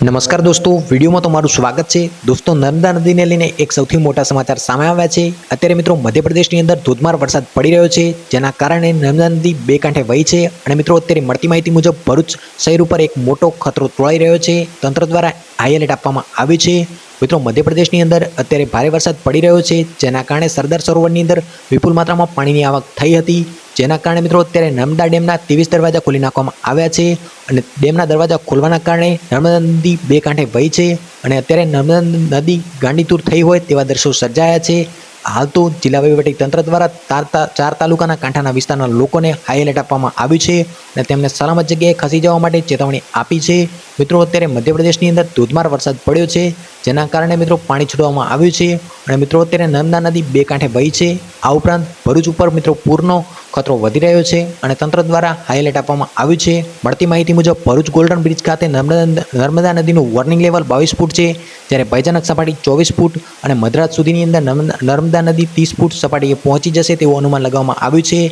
નમસ્કાર દોસ્તો, વિડીયોમાં તમારું સ્વાગત છે. દોસ્તો, નર્મદા નદીને લઈને એક સૌથી મોટા સમાચાર સામે આવ્યા છે. અત્યારે મિત્રો, મધ્યપ્રદેશની અંદર ધોધમાર વરસાદ પડી રહ્યો છે, જેના કારણે નર્મદા નદી બે કાંઠે વહી છે અને મિત્રો, અત્યારે મળતી માહિતી મુજબ ભરૂચ શહેર ઉપર એક મોટો ખતરો તોળાઈ રહ્યો છે. તંત્ર દ્વારા હાઈ એલર્ટ આપવામાં આવ્યું છે. મિત્રો, મધ્યપ્રદેશની અંદર અત્યારે ભારે વરસાદ પડી રહ્યો છે, જેના કારણે સરદાર સરોવરની અંદર વિપુલ માત્રામાં પાણીની આવક થઈ હતી. જેના કારણે મિત્રો અત્યારે નર્મદા ડેમના ત્રેવીસ દરવાજા ખોલી નાખવામાં આવ્યા છે અને ડેમના દરવાજા ખોલવાના કારણે નર્મદા નદી બે કાંઠે વહી છે અને અત્યારે નર્મદા નદી ગાંડીતુર થઈ હોય તેવા દ્રશ્યો સર્જાયા છે. હાલ તો જિલ્લા તંત્ર દ્વારા તાર તા- ચાર તાલુકાના કાંઠાના વિસ્તારના લોકોને હાઈ એલર્ટ આપવામાં આવ્યું છે અને તેમને સલામત જગ્યાએ ખસી જવા માટે ચેતવણી આપી છે. મિત્રો, અત્યારે મધ્યપ્રદેશની અંદર ધોધમાર વરસાદ પડ્યો છે, જેના કારણે મિત્રો પાણી છોડવામાં આવ્યું છે અને મિત્રો, અત્યારે નર્મદા નદી બે કાંઠે વહી છે. આ ઉપરાંત ભરૂચ ઉપર મિત્રો પૂરનો ખતરો વધી રહ્યો છે અને તંત્ર દ્વારા હાઈ એલર્ટ આપવામાં આવ્યું છે. મળતી માહિતી મુજબ, ભરૂચ ગોલ્ડન બ્રિજ ખાતે નર્મદા નદીનું વોર્નિંગ લેવલ બાવીસ ફૂટ છે, જ્યારે ભયજનક સપાટી ચોવીસ ફૂટ અને મધરાત સુધીની અંદર નર્મદા નદી ત્રીસ ફૂટ સપાટીએ પહોંચી જશે તેવું અનુમાન લગાવવામાં આવ્યું છે.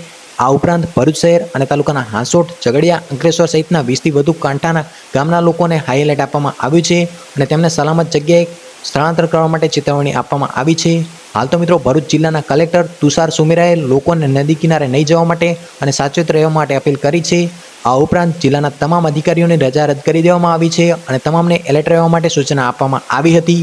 આ ઉપરાંત ભરૂચ શહેર અને તાલુકાના હાંસોટ, ઝઘડિયા, અંકલેશ્વર સહિતના વીસથી વધુ કાંઠાના ગામના લોકોને હાઈ એલર્ટ આપવામાં આવ્યું છે અને તેમને સલામત જગ્યાએ સ્થળાંતર કરવા માટે ચેતવણી આપવામાં આવી છે. હાલ તો મિત્રો ભરૂચ જિલ્લાના કલેક્ટર તુષાર સુમેરાએ લોકોને નદી કિનારે નહીં જવા માટે અને સાચેત રહેવા માટે અપીલ કરી છે. આ ઉપરાંત જિલ્લાના તમામ અધિકારીઓને રજા રદ કરી દેવામાં આવી છે અને તમામને એલર્ટ રહેવા માટે સૂચના આપવામાં આવી હતી.